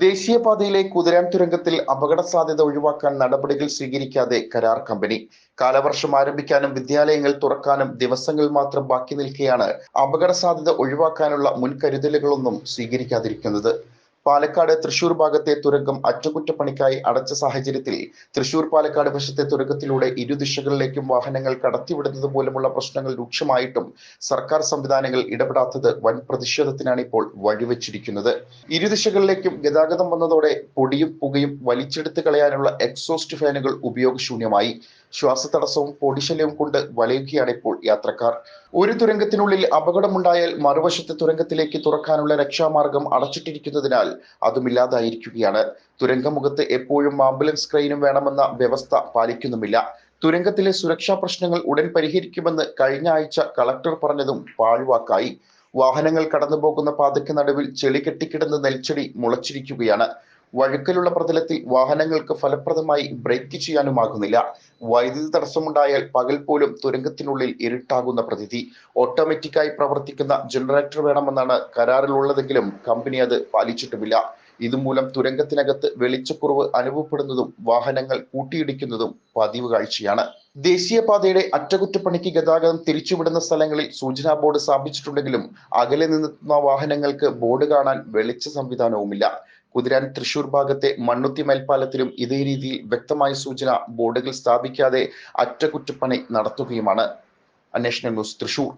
ദേശീയപാതയിലെ കുതിരാൻ തുരങ്കത്തിൽ അപകട സാധ്യത ഒഴിവാക്കാൻ നടപടികൾ സ്വീകരിക്കാതെ കരാർ കമ്പനി. കാലവർഷം ആരംഭിക്കാനും വിദ്യാലയങ്ങൾ തുറക്കാനും ദിവസങ്ങൾ മാത്രം ബാക്കി നിൽക്കെയാണ് അപകട സാധ്യത ഒഴിവാക്കാനുള്ള മുൻകരുതലുകളൊന്നും സ്വീകരിക്കാതിരിക്കുന്നത്. പാലക്കാട് തൃശൂർ ഭാഗത്തെ തുരങ്കം അറ്റകുറ്റപ്പണിക്കായി അടച്ച സാഹചര്യത്തിൽ തൃശൂർ പാലക്കാട് വശത്തെ തുരങ്കത്തിലൂടെ ഇരുദിശകളിലേക്കും വാഹനങ്ങൾ കടത്തിവിടുന്നത് മൂലമുള്ള പ്രശ്നങ്ങൾ രൂക്ഷമായിട്ടും സർക്കാർ സംവിധാനങ്ങൾ ഇടപെടാത്തത് വൻ പ്രതിഷേധത്തിനാണ് ഇപ്പോൾ വഴിവെച്ചിരിക്കുന്നത്. ഇരുദിശകളിലേക്കും ഗതാഗതം വന്നതോടെ പൊടിയും പുകയും വലിച്ചെടുത്ത് കളയാനുള്ള എക്സോസ്റ്റ് ഫാനുകൾ ഉപയോഗശൂന്യമായി. ശ്വാസതടസ്സവും പൊടിശല്യവും കൊണ്ട് വലയുകയാണ് ഇപ്പോൾ യാത്രക്കാർ. ഒരു തുരങ്കത്തിനുള്ളിൽ അപകടമുണ്ടായാൽ മറുവശത്തെ തുരങ്കത്തിലേക്ക് തുറക്കാനുള്ള രക്ഷാമാർഗം അടച്ചിട്ടിരിക്കുന്നതിനാൽ അതുമില്ലാതായിരിക്കുകയാണ് തുരങ്കമുഖത്ത് എപ്പോഴും ആംബുലൻസ് ക്രെയിനും വേണമെന്ന വ്യവസ്ഥ പാലിക്കുന്നുമില്ല. തുരങ്കത്തിലെ സുരക്ഷാ പ്രശ്നങ്ങൾ ഉടൻ പരിഹരിക്കുമെന്ന് കഴിഞ്ഞ ആഴ്ച കളക്ടർ പറഞ്ഞതും പാഴ്വാക്കായി. വാഹനങ്ങൾ കടന്നുപോകുന്ന പാതയ്ക്ക് നടുവിൽ ചെളി കെട്ടിക്കിടന്ന് നെൽച്ചെടി മുളച്ചിരിക്കുകയാണ്. വഴുക്കലുള്ള പ്രതലത്തിൽ വാഹനങ്ങൾക്ക് ഫലപ്രദമായി ബ്രേക്ക് ചെയ്യാനുമാകുന്നില്ല. വൈദ്യുതി തടസ്സമുണ്ടായാൽ പകൽ പോലും തുരങ്കത്തിനുള്ളിൽ ഇരുട്ടാകുന്ന പ്രതിഥി ഓട്ടോമാറ്റിക്കായി പ്രവർത്തിക്കുന്ന ജനറേറ്റർ വേണമെന്നാണ് കരാറിലുള്ളതെങ്കിലും കമ്പനി അത് പാലിച്ചിട്ടുമില്ല. ഇതുമൂലം തുരങ്കത്തിനകത്ത് വെളിച്ചക്കുറവ് അനുഭവപ്പെടുന്നതും വാഹനങ്ങൾ കൂട്ടിയിടിക്കുന്നതും പതിവ് കാഴ്ചയാണ്. ദേശീയപാതയുടെ അറ്റകുറ്റപ്പണിക്ക് ഗതാഗതം തിരിച്ചുവിടുന്ന സ്ഥലങ്ങളിൽ സൂചനാ ബോർഡ് സ്ഥാപിച്ചിട്ടുണ്ടെങ്കിലും അകലെ നിന്നെത്തുന്ന വാഹനങ്ങൾക്ക് ബോർഡ് കാണാൻ വെളിച്ച സംവിധാനവുമില്ല. കുതിരാൻ തൃശൂർ ഭാഗത്തെ മണ്ണുത്തി മേൽപ്പാലത്തിലും ഇതേ രീതിയിൽ വ്യക്തമായ സൂചന ബോർഡുകൾ സ്ഥാപിക്കാതെ അറ്റകുറ്റപ്പണി നടത്തുകയുമാണ്. അന്വേഷണ ന്യൂസ് തൃശൂർ.